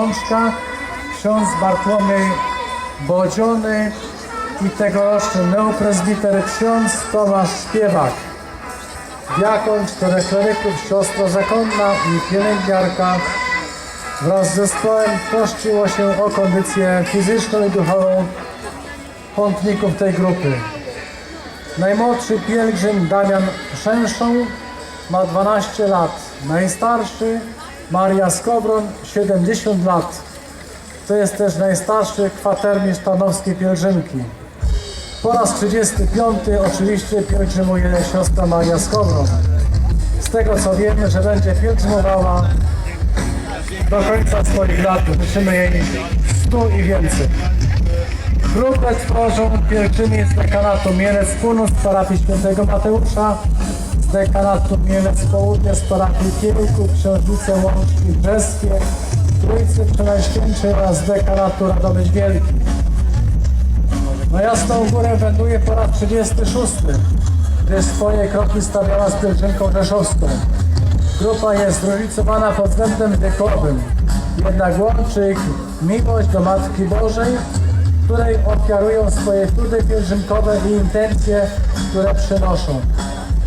Rączka, ksiądz Bartłomiej Bodziony i tegoroczny neoprezbiter ksiądz Tomasz Śpiewak. Diakon, czterech kleryków, siostra zakonna i pielęgniarka wraz z zespołem troszczyło się o kondycję fizyczną i duchową pątników tej grupy. Najmłodszy pielgrzym Damian Szęszą ma 12 lat. Najstarszy Maria Skowron 70 lat. To jest też najstarszy kwatermistrz Tarnowskiej Pielgrzymki. Po raz 35 oczywiście pielgrzymuje siostra Maria Skowron. Z tego co wiemy, że będzie pielgrzymowała do końca swoich lat. Życzymy jej 100 i więcej. Grupę tworzą pielgrzymi z dekanatu Mielec Północ z parafii świętego Mateusza, z dekanatu Mielec Południe z parafii Kiełków, Księżnice Łączki Brzeskie, Trójcy Przenajświętszej oraz z dekanatu Radomyś Wielki. Na Jasną Górę wędruje po raz 36, gdy swoje kroki stawiała z pielgrzymką rzeszowską. Grupa jest zróżnicowana pod względem wiekowym, jednak łączy ich miłość do Matki Bożej, której ofiarują swoje trudy pielgrzymkowe i intencje, które przynoszą.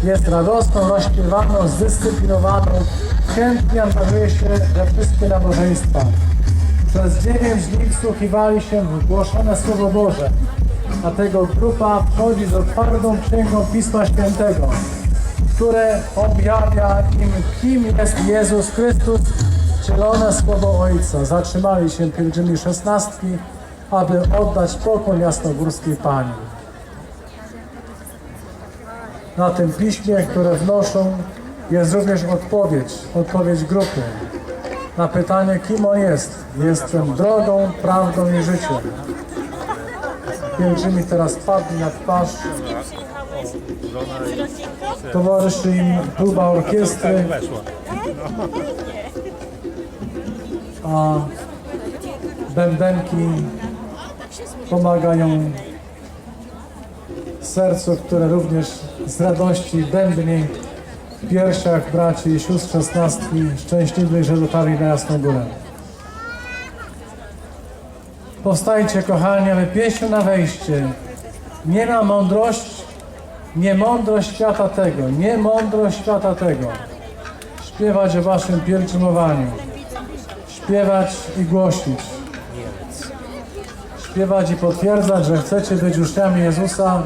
Jest radosną, rozśpiewaną, zdyscyplinowaną, chętnie angażuje się we wszystkie nabożeństwa. Przez dziewięć dni wsłuchiwali się w głoszone Słowo Boże. Dlatego grupa wchodzi z otwartą księgą Pisma Świętego, które objawia im, kim jest Jezus Chrystus, wcielone Słowo Ojca. Zatrzymali się pielgrzymi szesnastki, aby oddać pokłon jasnogórskiej Pani. Na tym piśmie, które wnoszą, jest również odpowiedź, odpowiedź grupy na pytanie, kim on jest. Jestem drogą, prawdą i życiem. Pielgrzymi teraz padli na twarz. Towarzyszy im próba orkiestry, a bębenki pomagają sercu, które również z radości bębni w piersiach braci i sióstr szesnastki szczęśliwych, że dotarli na Jasną Górę. Powstajcie, kochani, aby pieśń na wejście. Nie na mądrość, nie mądrość świata tego, nie mądrość świata tego. Śpiewać o waszym pielgrzymowaniu. Śpiewać i głosić. Śpiewać i potwierdzać, że chcecie być uczniami Jezusa,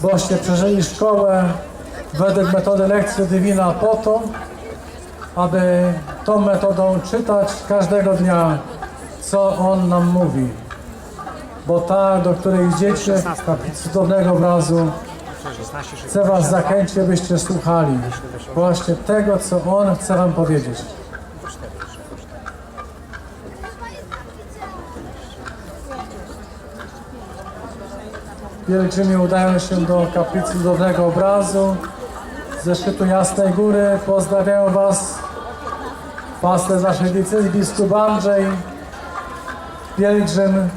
boście przeżyli szkołę według metody lekcji Divina po to, aby tą metodą czytać każdego dnia, co On nam mówi. Bo ta, do której idziecie, cudownego obrazu, chcę Was zachęcić, abyście słuchali właśnie tego, co On chce Wam powiedzieć. Pielgrzymi udają się do kaplicy cudownego obrazu ze szczytu Jasnej Góry. Pozdrawiają Was pasterz naszej diecezji, biskup Andrzej, pielgrzym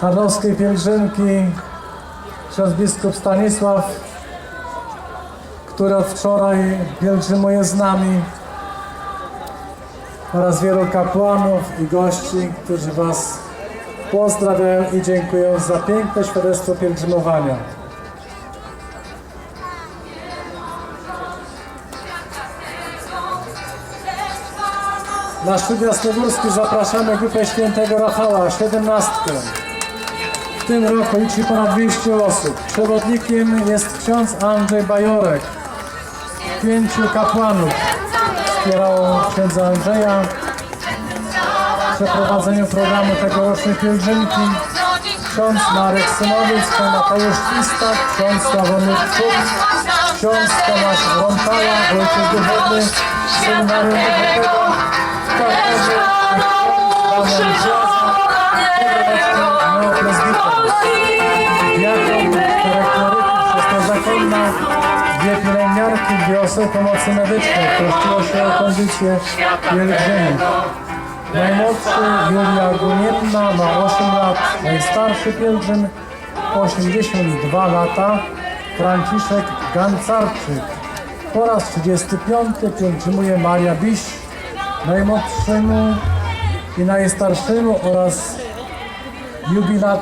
Tarnowskiej Pielgrzymki, ksiądz biskup Stanisław, który od wczoraj pielgrzymuje z nami oraz wielu kapłanów i gości, którzy Was pozdrawiają i dziękuję za piękne świadectwo pielgrzymowania. Na szczyt Jasnogórski zapraszamy grupę świętego Rafała, 17. W tym roku liczy ponad 200 osób. Przewodnikiem jest ksiądz Andrzej Bajorek. Pięciu kapłanów wspierało księdza Andrzeja przeprowadzeniu programu tegorocznej pielgrzymki. Ksiądz Marek Synowiec, ksiądz Mateusz Kistak, ksiądz Sławomir Czuk, ksiądz Tomasz Rąpala, ojciec duchowny Seminarium ksiądz. Diakon, czterech kleryków, siostra zakonna, dwie pielęgniarki, dwie osoby pomocy medycznej. Troszczyło się o kondycję pielgrzymów. Najmłodszy Julia Gunienna ma 8 lat, najstarszy pielgrzym 82 lata, Franciszek Gancarczyk. Po raz 35 pielgrzymuje Maria Biś, najmłodszemu i najstarszemu oraz jubilat